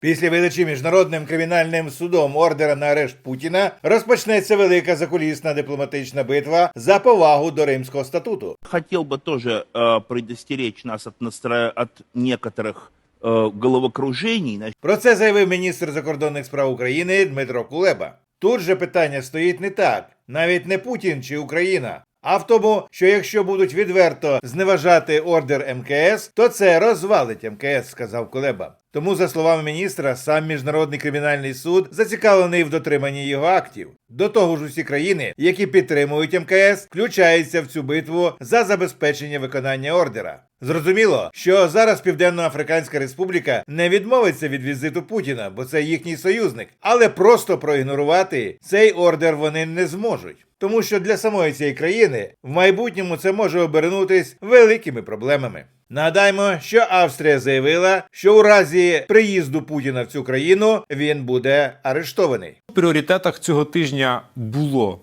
Після видачі міжнародним кримінальним судом ордера на арешт Путіна розпочнеться велика закулісна дипломатична битва за повагу до Римського статуту. Хотел бы тоже э, предостеречь нас от, настро... от некоторых э, головокружений. Значит, Про це заявив міністр закордонних справ України Дмитро Кулеба. Тут же питання стоїть не так, навіть не Путін чи Україна. А в тому, що якщо будуть відверто зневажати ордер МКС, то це розвалить МКС, сказав Кулеба. Тому, за словами міністра, сам міжнародний кримінальний суд зацікавлений в дотриманні його актів. До того ж, усі країни, які підтримують МКС, включаються в цю битву за забезпечення виконання ордера. Зрозуміло, що зараз Південно-Африканська Республіка не відмовиться від візиту Путіна, бо це їхній союзник, але просто проігнорувати цей ордер вони не зможуть. Тому що для самої цієї країни в майбутньому це може обернутись великими проблемами. Нагадаємо, що Австрія заявила, що у разі приїзду Путіна в цю країну він буде арештований. В пріоритетах цього тижня було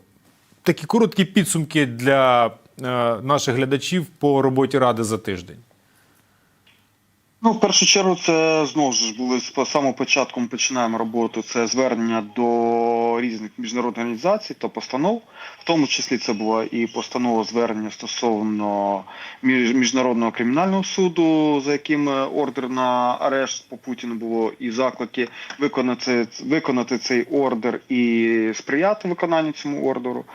такі короткі підсумки для наших глядачів по роботі ради за тиждень. Ну, в першу чергу, це знову ж були з самого початку ми починаємо роботу. Це звернення до різних міжнародних організацій та постанов. В тому числі це була і постанова звернення стосовно між- міжнародного кримінального суду, за яким е, ордер на арешт по Путіну було, і заклики виконати, виконати цей ордер і сприяти виконанню цьому ордеру.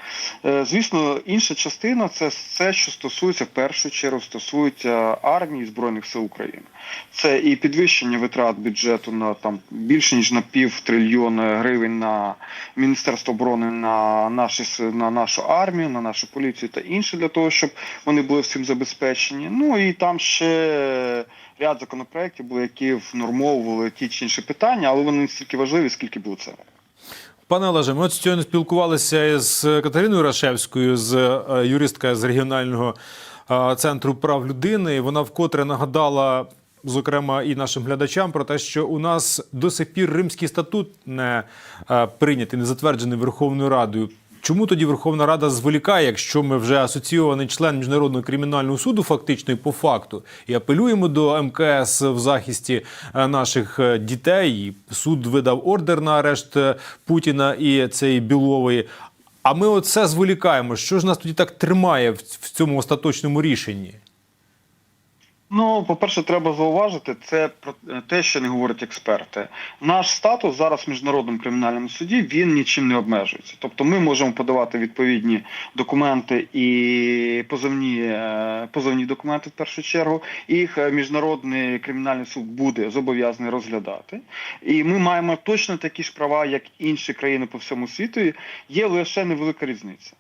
Е, Звісно, інша частина це все, що стосується в першу чергу стосується армії збройних сил України. Це і підвищення витрат бюджету на там більше ніж на пів трильйона гривень на Міністерство оборони на наші на нашу армію, на нашу поліцію та інше для того, щоб вони були всім забезпечені. Ну і там ще ряд законопроєктів були, які внормовували ті чи інші питання, але вони не стільки важливі, скільки було це. Пане Олеже, ми от сьогодні спілкувалися з Катериною Рашевською, з е, юристка з регіонального е, центру прав людини. Вона вкотре нагадала, зокрема, і нашим глядачам про те, що у нас до сих пір Римський статут не е, прийнятий, не затверджений Верховною Радою. Чому тоді Верховна Рада зволікає, якщо ми вже асоційований член міжнародного кримінального суду, фактично і по факту, і апелюємо до МКС в захисті е, наших е, дітей? Суд видав ордер на арешт Путіна і цієї білової. А ми оце зволікаємо. Що ж нас тоді так тримає в цьому остаточному рішенні? Ну, по-перше, треба зауважити, це про те, що не говорять експерти. Наш статус зараз в міжнародному кримінальному суді він нічим не обмежується. Тобто, ми можемо подавати відповідні документи і позовні, е, позовні документи в першу чергу. Їх е, міжнародний кримінальний суд буде зобов'язаний розглядати. І ми маємо точно такі ж права, як інші країни по всьому світу. Є лише невелика різниця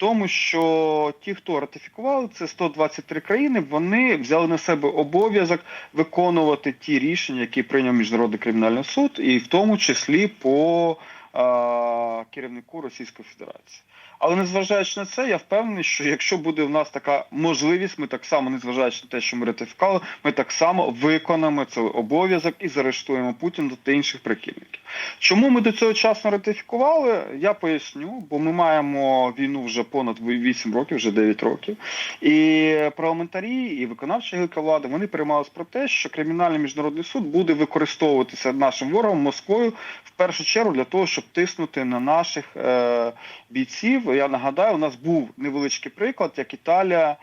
тому, що ті, хто ратифікували, це 123 країни, вони взяли на себе обов'язок виконувати ті рішення, які прийняв Міжнародний кримінальний суд, і в тому числі по е, керівнику Російської Федерації. Але незважаючи на це, я впевнений, що якщо буде в нас така можливість, ми так само, незважаючи на те, що ми ратифікували, ми так само виконаємо цей обов'язок і заарештуємо Путіна та інших прихильників. Чому ми до цього часу ратифікували? Я поясню, бо ми маємо війну вже понад 8 років, вже 9 років. І парламентарі, і виконавча гілка влади вони приймались про те, що кримінальний міжнародний суд буде використовуватися нашим ворогом Москвою в першу чергу для того, щоб тиснути на наших е, бійців. Я нагадаю, у нас був невеличкий приклад, як Італія.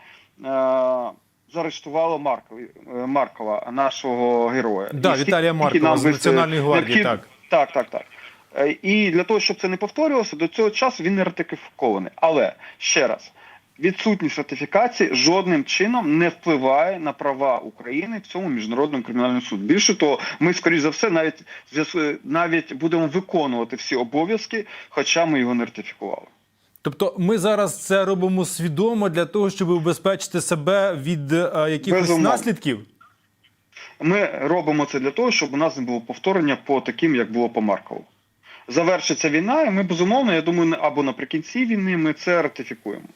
Е, Заарештувала Маркова, е, Маркова, нашого героя. Да, І Віталія Маркова з Національної гвардії, так. так, так, так. Е, І для того, щоб це не повторювалося, до цього часу він не ратифікований. Але ще раз, відсутність ратифікації жодним чином не впливає на права України в цьому міжнародному кримінальному суді. Більше того, ми, скоріш за все, навіть навіть будемо виконувати всі обов'язки, хоча ми його не ратифікували. Тобто, ми зараз це робимо свідомо для того, щоб убезпечити себе від е, якихось Безумовно. наслідків. Ми робимо це для того, щоб у нас не було повторення по таким, як було по Маркову. Завершиться війна, і ми безумовно, я думаю, або наприкінці війни ми це ратифікуємо.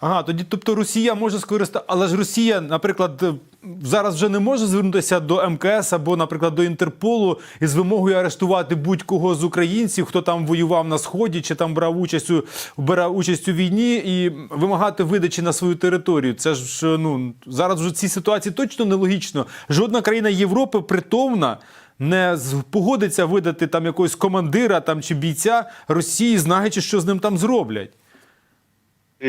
Ага, тоді, тобто Росія може скористати, але ж Росія, наприклад, е, зараз вже не може звернутися до МКС або, наприклад, до Інтерполу із вимогою арештувати будь-кого з українців, хто там воював на сході чи там брав участь у брав участь у війні, і вимагати видачі на свою територію. Це ж е, ну зараз вже в цій ситуації точно нелогічно. Жодна країна Європи притомна не погодиться видати там якогось командира там чи бійця Росії, знаючи, що з ним там зроблять.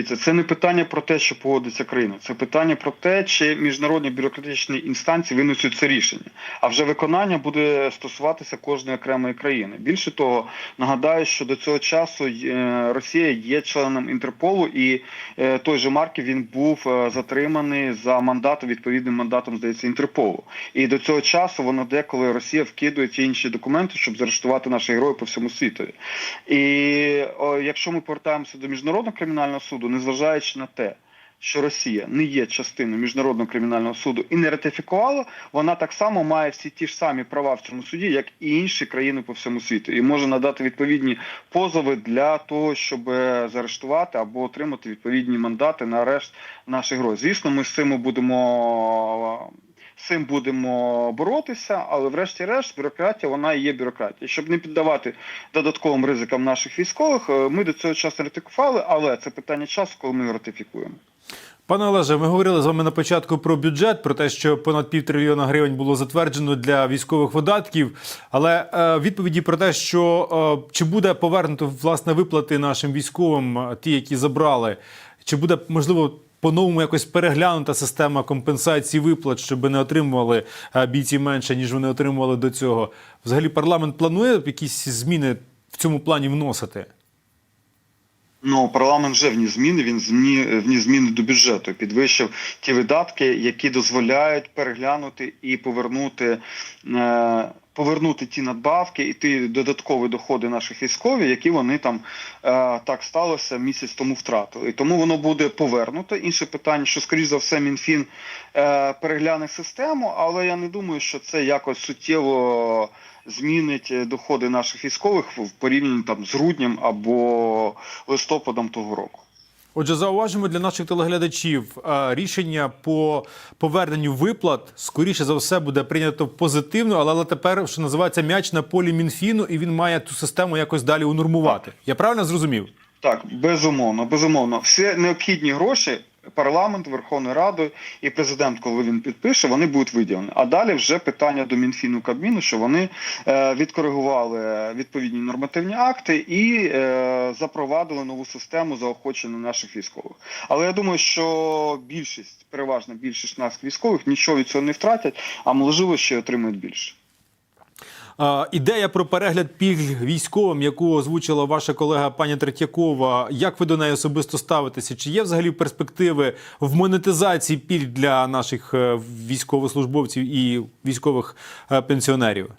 Це не питання про те, що погодиться країна. Це питання про те, чи міжнародні бюрократичні інстанції винесуть це рішення. А вже виконання буде стосуватися кожної окремої країни. Більше того, нагадаю, що до цього часу е, Росія є членом Інтерполу, і е, той же Марків він був е, затриманий за мандатом, відповідним мандатом, здається, Інтерполу. І до цього часу воно деколи Росія вкидує ті інші документи, щоб заарештувати наших героїв по всьому світу. І якщо ми повертаємося до міжнародного кримінального суду, незважаючи на те, що Росія не є частиною міжнародного кримінального суду і не ратифікувала, вона так само має всі ті ж самі права в цьому суді, як і інші країни по всьому світу, і може надати відповідні позови для того, щоб е, заарештувати або отримати відповідні мандати на арешт наших героїв. Звісно, ми з цим будемо. Цим будемо боротися, але врешті-решт бюрократія вона і є бюрократія. Щоб не піддавати додатковим ризикам наших військових, е, ми до цього часу ратифікували, але це питання часу, коли ми ратифікуємо. Пане Олеже, ми говорили з вами на початку про бюджет, про те, що понад півтрильйона гривень було затверджено для військових видатків. Але е, відповіді про те, що е, чи буде повернуто власне виплати нашим військовим, е, ті, які забрали, чи буде можливо по-новому якось переглянута система компенсації виплат, щоб не отримували е, бійці менше, ніж вони отримували до цього. Взагалі, парламент планує якісь зміни в цьому плані вносити? Ну, парламент вже вніс зміни. Він змі, вніс зміни до бюджету, підвищив ті видатки, які дозволяють переглянути і повернути. Е, Повернути ті надбавки і ті додаткові доходи наших військових, які вони там е, так сталося місяць тому втратили. І тому воно буде повернуто. Інше питання, що скоріш за все мінфін е, перегляне систему, але я не думаю, що це якось суттєво змінить доходи наших військових в порівнянні там з груднем або листопадом того року. Отже, зауважимо для наших телеглядачів, е, рішення по поверненню виплат скоріше за все буде прийнято позитивно, але, але тепер, що називається, м'яч на полі Мінфіну, і він має ту систему якось далі унормувати. Я правильно зрозумів? Так, безумовно, безумовно. Всі необхідні гроші парламент, Верховною Радою і президент, коли він підпише, вони будуть виділені. А далі вже питання до Мінфіну Кабміну, що вони е, відкоригували відповідні нормативні акти і е, запровадили нову систему заохочення наших військових. Але я думаю, що більшість, переважна більшість наших військових нічого від цього не втратять, а можливо ще отримають більше. Ідея про перегляд пільг військовим, яку озвучила ваша колега пані Третьякова, як ви до неї особисто ставитеся? Чи є взагалі перспективи в монетизації пільг для наших е, військовослужбовців і військових е, пенсіонерів?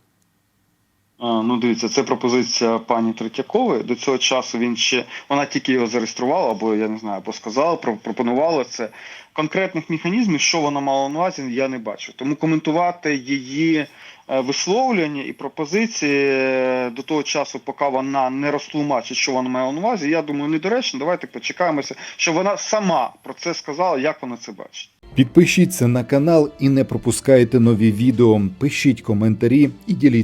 Ну, дивіться, це пропозиція пані Третьякової. До цього часу він ще вона тільки його зареєструвала, або я не знаю, або сказала, про- пропонувала це. Конкретних механізмів, що вона мала на увазі, я не бачу. Тому коментувати її е, висловлювання і пропозиції е, до того часу, поки вона не розтлумачить, що вона має на увазі, я думаю, недоречно. Давайте почекаємося, щоб вона сама про це сказала, як вона це бачить. Підпишіться на канал і не пропускайте нові відео. Пишіть коментарі і діліться.